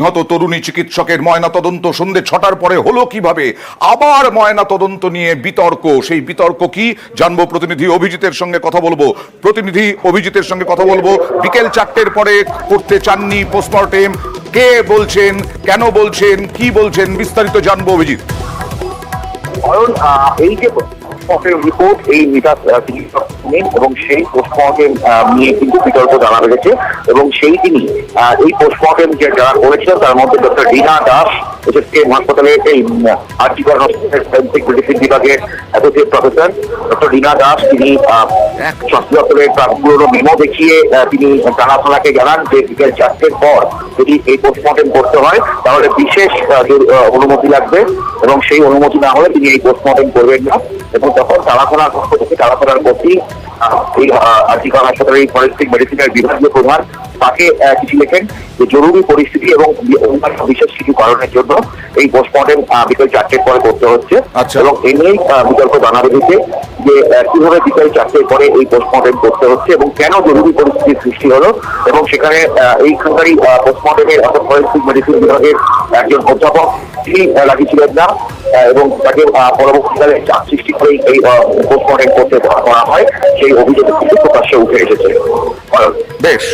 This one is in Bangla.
নিহত তরুণী চিকিৎসকের ময়না তদন্ত সন্ধে ছটার পরে হলো কীভাবে? আবার ময়না তদন্ত নিয়ে বিতর্ক। সেই বিতর্ক কি? জানব প্রতিনিধি অভিজিতের সঙ্গে কথা বলব। প্রতিনিধি অভিজিতের সঙ্গে কথা বলব। বিকেল চারটের পরে করতে চাননি পোস্টমর্টেম কে বলছেন? কেন বলছেন? কি বলছেন? বিস্তারিত জানব অভিজিৎ। এই যে পোস্টমর্টেম রিপোর্ট এই নেন এবং সেই পোস্টমর্টেম নিয়ে কিন্তু বিতর্ক জানা রয়েছে এবং সেই তিনি আহ, এই পোস্টমর্টেম যে যারা করেছিলেন তার মধ্যে ডক্টর রিনা দাস এসএসকেএম হাসপাতালের এই আর্টিকল মেডিসিন বিভাগের associate professor doctor Rina Das. তিনি স্বাস্থ্য দপ্তরের তার পুরোনো মেমো দেখিয়ে তিনি জানাশোনাকে জানান যে বিকেল চারটের পর যদি এই পোস্টমর্টেম করতে হয় তাহলে বিশেষ অনুমতি লাগবে এবং সেই অনুমতি না হলে তিনি এই পোস্টমর্টেম করবেন না। এবং তখন তাড়াতাড়ার পক্ষ থেকে তাড়াতাড়ার প্রতি এই আর্টিকাল হাসপাতালের এই ফরেন্সিক মেডিসিনের বিভাগীয় প্রধান তাকে চিঠি লেখেন যে জরুরি পরিস্থিতি এবং অন্যান্য বিশেষ কিছু কারণের জন্য এই পোস্টমর্টেম বিকেল চারটের পরে করতে হচ্ছে। আচ্ছা। এবং এ নিয়েই জানা বেরিয়েছে যে কীভাবে বিকেল চারটের পরে এই পোস্টমর্টেম করতে হচ্ছে এবং কেন জরুরি পরিস্থিতির সৃষ্টি হলো এবং সেখানে এইখানকারই পোস্টমর্টেমের অর্থাৎ ফরেন্সিক মেডিসিন বিভাগের একজন অধ্যাপক তিনি লাগিয়েছিলেন না এবং তাকে পরবর্তীকালে চাপ সৃষ্টি করে এই পোস্টমর্টেম করতে করা হয়। সেই অভিযোগ কিন্তু প্রকাশ্যে উঠে এসেছে। বেশ।